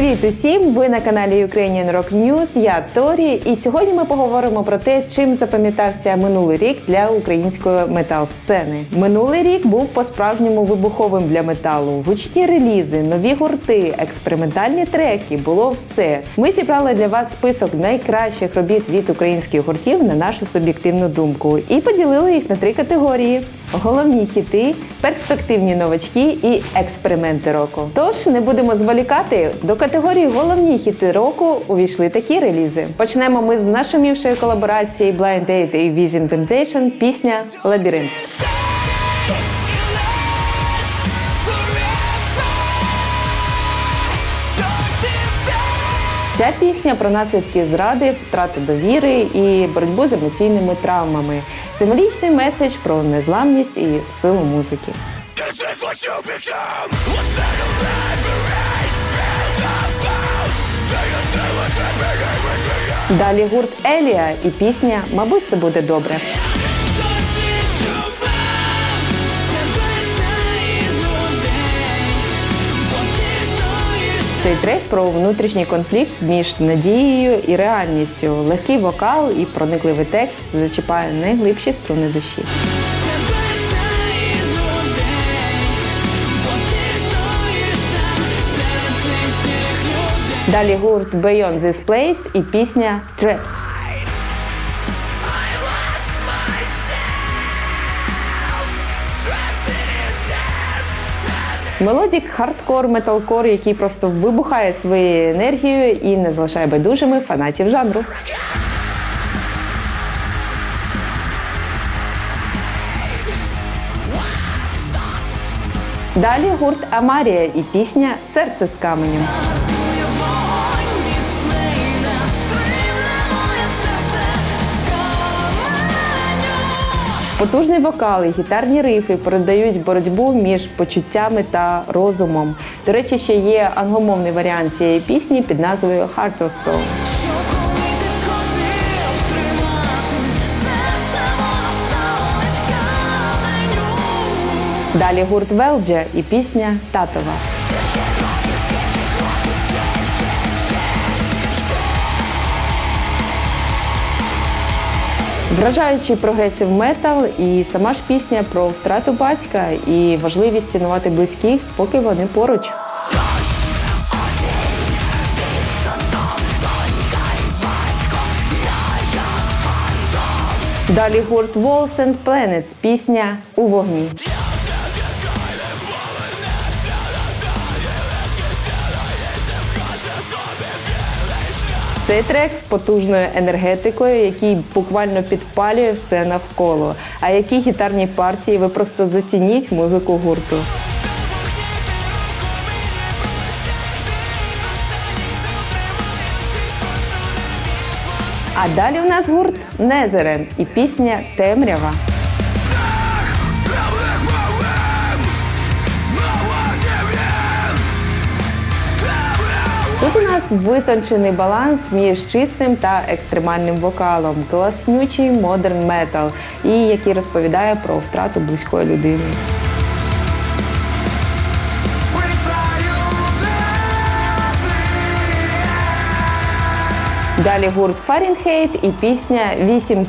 Привіт усім! Ви на каналі Ukrainian Rock News, Я Торі. І сьогодні ми поговоримо про те, чим запам'ятався минулий рік для української метал-сцени. Минулий рік був по-справжньому вибуховим для металу. Гучні релізи, нові гурти, експериментальні треки було все. Ми зібрали для вас список найкращих робіт від українських гуртів на нашу суб'єктивну думку і поділили їх на три категорії: головні хіти, перспективні новачки і експерименти року. Тож не будемо зволікати. До категорії головні хіти року увійшли такі релізи. Почнемо ми з нашумівшої колаборації Blind Date і Vision Temptation пісня Лабіринт. Ця пісня про наслідки зради, втрату довіри і боротьбу з емоційними травмами. Символічний меседж про незламність і силу музики. Далі гурт Елія і пісня Мабуть, це буде добре. Цей трек про внутрішній конфлікт між надією і реальністю. Легкий вокал і проникливий текст зачіпає найглибші струни душі. Далі гурт Beyond This Place і пісня Trapped. Мелодік хардкор, металкор, який просто вибухає своєю енергією і не залишає байдужими фанатів жанру. Далі гурт Амарія і пісня Серце з каменем. Потужний вокал і гітарні рифи передають боротьбу між почуттями та розумом. До речі, ще є англомовний варіант цієї пісні під назвою Heart of Stone. Далі гурт Велджа і пісня Татова. Вражаючий прогресив метал і сама ж пісня про втрату батька і важливість цінувати близьких, поки вони поруч. Далі гурт Walls and Planets, пісня у вогні. Цей трек з потужною енергетикою, який буквально підпалює все навколо. А які гітарні партії ви просто зацініть музику гурту. А далі у нас гурт Незерен і пісня Темрява. Тут у нас витончений баланс між чистим та екстремальним вокалом, класнючий модерн метал, і який розповідає про втрату близької людини. Далі гурт Фарінхейт і пісня «8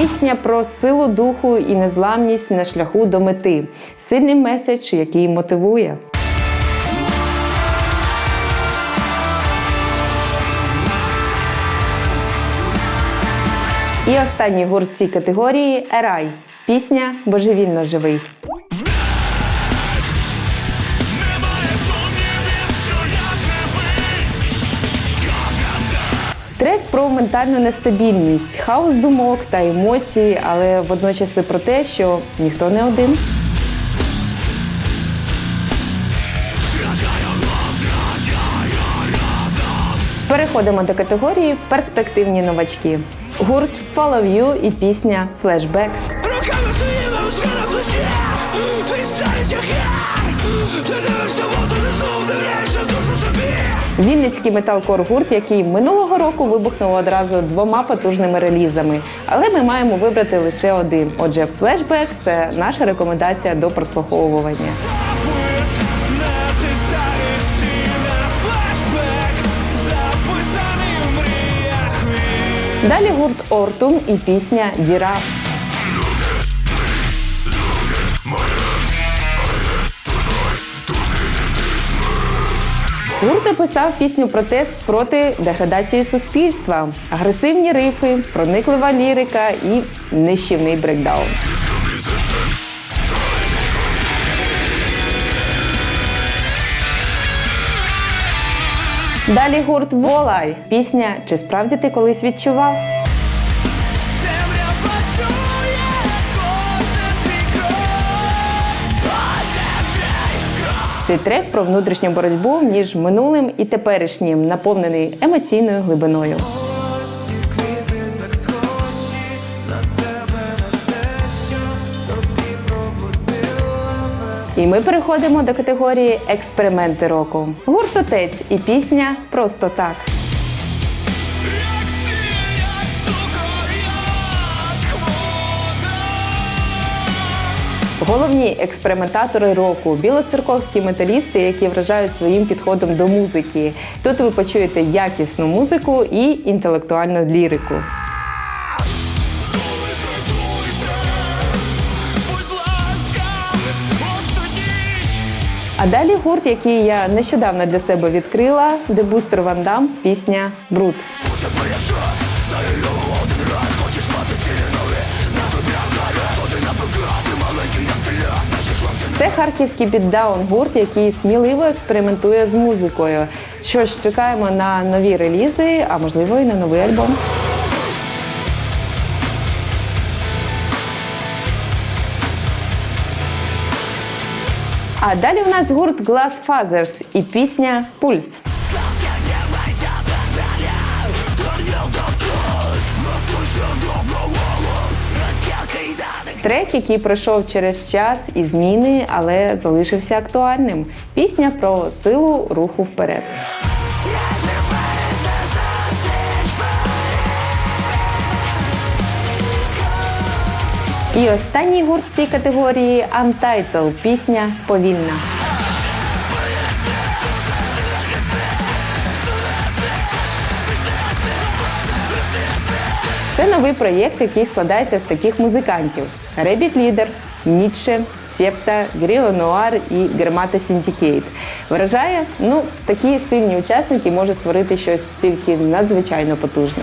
Пісня про силу духу і незламність на шляху до мети. Сильний меседж, який мотивує. І останній гурт цій категорії Ерай. Пісня Божевільно живий. Про ментальну нестабільність, хаос думок та емоцій, але водночас і про те, що ніхто не один. Переходимо до категорії перспективні новачки. Гурт Follow You і пісня Flashback. Руками своїми усе на плечі. Твій старий тягар. Ти дивишся воду, не знов дивляєшся. Вінницький металкор гурт, який минулого року вибухнув одразу двома потужними релізами. Але ми маємо вибрати лише один. Отже, флешбек це наша рекомендація до прослуховування. Далі гурт Ортум і пісня Діра. Гурт написав пісню протест проти деградації суспільства, агресивні рифи, прониклива лірика і нищівний брекдаун. Далі гурт Волай. Пісня Чи справді ти колись відчував? Цей трек про внутрішню боротьбу між минулим і теперішнім, наповнений емоційною глибиною. І ми переходимо до категорії експерименти року. Гурт Отець і пісня Просто так. Головні експериментатори року білоцерковські металісти, які вражають своїм підходом до музики. Тут ви почуєте якісну музику і інтелектуальну лірику. А далі гурт, який я нещодавно для себе відкрила, дебустер Ван Дам, пісня Бруд. Це харківський бітдаун гурт, який сміливо експериментує з музикою. Що ж, чекаємо на нові релізи, а можливо і на новий альбом. А далі в нас гурт Glass Fathers і пісня Пульс. Трек, який пройшов через час і зміни, але залишився актуальним. Пісня про силу руху вперед. І останній гурт в цій категорії Untitled – пісня повільна. Це новий проєкт, який складається з таких музикантів: Ребіт Лідер, Нітше, Септа, Гріло Нуар і Гермата Сіндікейт. Вражає, ну, такі сильні учасники можуть створити щось тільки надзвичайно потужне.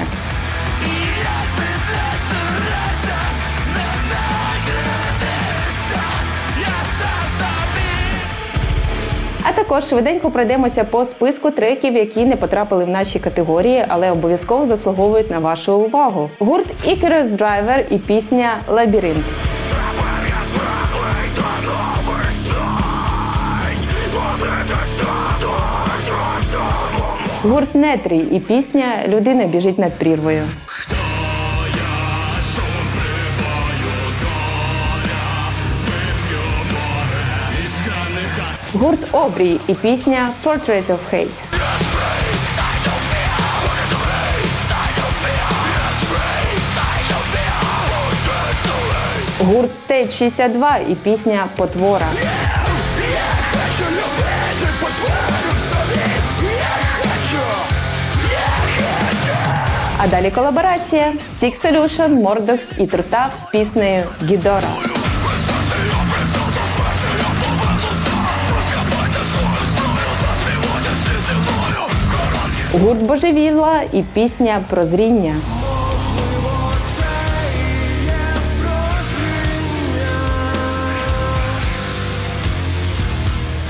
А також швиденько пройдемося по списку треків, які не потрапили в наші категорії, але обов'язково заслуговують на вашу увагу. Гурт Icarus Driver і пісня Лабіринт. Гурт Нетрій і пісня Людина біжить над прірвою. Гурт Обрій і пісня Portrait of Hate. Гурт Stage 62 і пісня Потвора. Хочу любити потвору собі Я хочу, я хочу А далі колаборація Six Solution, Mordox і Трутав з піснею Гідора. Гурт Божевілла і пісня Прозріння.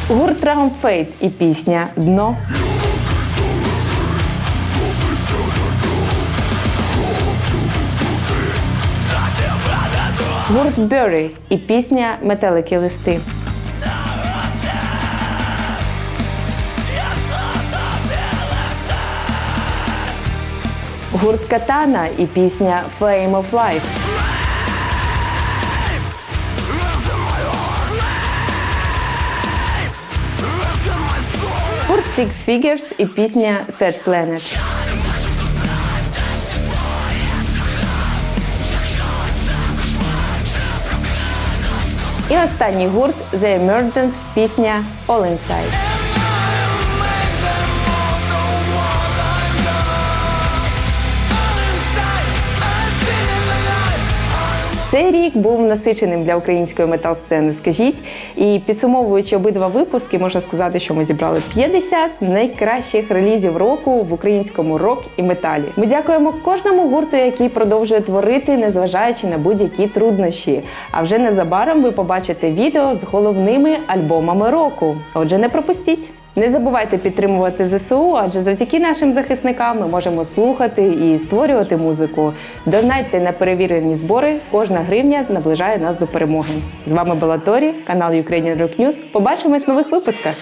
Гурт Round Fate і пісня Дно. Гурт Берry і пісня Метелики листи. Гурт Катана і пісня Flame of Life. Гурт Six Figures і пісня Set Planet. І останній гурт The Emergent, пісня All Inside. Цей рік був насиченим для української метал-сцени, скажіть. І підсумовуючи обидва випуски, можна сказати, що ми зібрали 50 найкращих релізів року в українському рок і металі. Ми дякуємо кожному гурту, який продовжує творити, незважаючи на будь-які труднощі. А вже незабаром ви побачите відео з головними альбомами року. Отже, не пропустіть. Не забувайте підтримувати ЗСУ, адже завдяки нашим захисникам ми можемо слухати і створювати музику. Донайте на перевірені збори. Кожна гривня наближає нас до перемоги. З вами була Торі, канал Ukrainian Rock News. Побачимось в нових випусках.